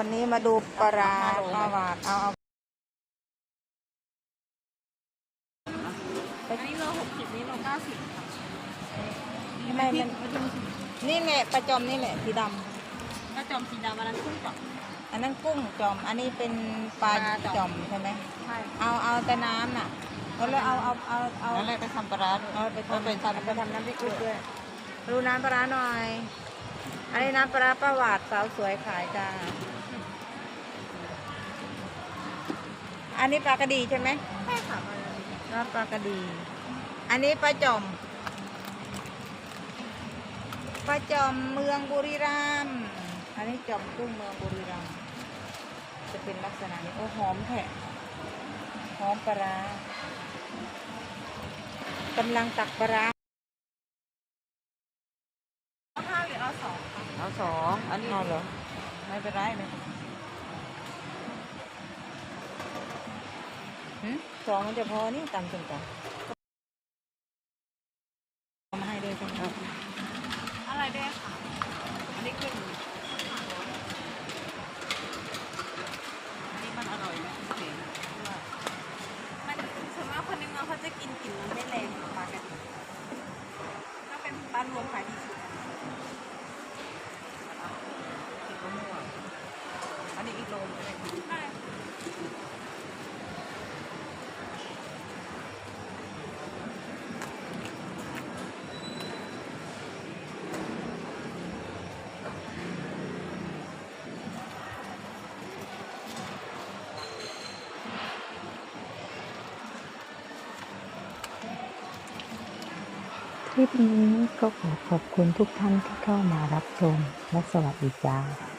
วันนี้มาดูปลาร้าปลาหวานเอาเอาอันนี้โลหกสิบนี้โลเก้าสิบค่ะไม่มันนี่แหละปลาจอมนี่แหละสีดกระจอมสีดำอันนั้นกุ้งจอมำอันนั้นกุ้งจอม อันนี้เป็นปลาปลาจอมจอมใช่ไหมใช่เอาเอาแต่น้ำน่ะแล้วเอาเอาเอาเอานั่นแหละไปทำปลาร้าด้วยเอาไปทำไปทำไปทำน้ำพริกกุ้งด้วย ดูน้ำปลาร้าหน่อย อันนี้น้ำปลาร้าป้าหวาดสาวสวยขายจ้า อันนี้ปลากระดีใช่ไหมใช่ค่ะน้ำปลากระดี อันนี้ปลาจอมปลาจอมเมืองบุรีรัมย์อันนี้จอมกุ้งเมืองบุรีรัมย์จะเป็นลักษณะนี้โอ้หอมแท้หอมปลาร้ากำลังตักปลาร้าเอาห้าหรือเอาสองคะเอาสองอันนี้เอาเหรอไม่เป็นไรเลย สองมันจะพอนี่ตำส้มตำเอามาให้ด้วยใช่ไหม อะไรด้วยค่ะ อันนี้ขึ้นอันนี้มันอร่อยนะเห็นว่ามันส่วนมากคนในเมืองเขาจะกินกลิ่นมันไม่แรงปลากระดีถ้าเป็นบ้านรวมขายดีสุด อันนี้อีกโลนึงเลย ใช่ ค ลิปนี้ก็ขอขอบคุณทุกท่านที่เข้ามารับชม และสวัสดีจ้า